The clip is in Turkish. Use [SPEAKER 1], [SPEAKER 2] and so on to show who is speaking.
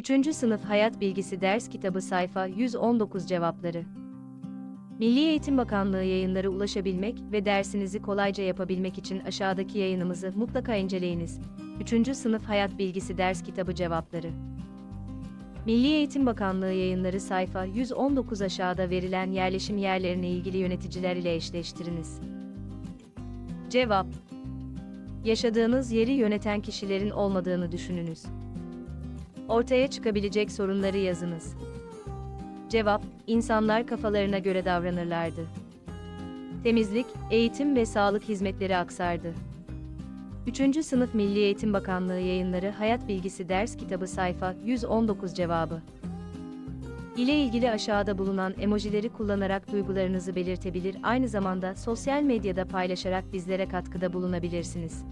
[SPEAKER 1] 3. Sınıf Hayat Bilgisi Ders Kitabı Sayfa 119 Cevapları Milli Eğitim Bakanlığı yayınları ulaşabilmek ve dersinizi kolayca yapabilmek için aşağıdaki yayınımızı mutlaka inceleyiniz. 3. Sınıf Hayat Bilgisi Ders Kitabı Cevapları Milli Eğitim Bakanlığı yayınları sayfa 119 aşağıda verilen yerleşim yerlerine ilgili yöneticiler ile eşleştiriniz. Cevap Yaşadığınız yeri yöneten kişilerin olmadığını düşününüz. Ortaya çıkabilecek sorunları yazınız. Cevap, insanlar kafalarına göre davranırlardı. Temizlik, eğitim ve sağlık hizmetleri aksardı. 3. Sınıf Milli Eğitim Bakanlığı yayınları Hayat Bilgisi Ders Kitabı sayfa 119 cevabı. ile ilgili aşağıda bulunan emojileri kullanarak duygularınızı belirtebilir, aynı zamanda sosyal medyada paylaşarak bizlere katkıda bulunabilirsiniz.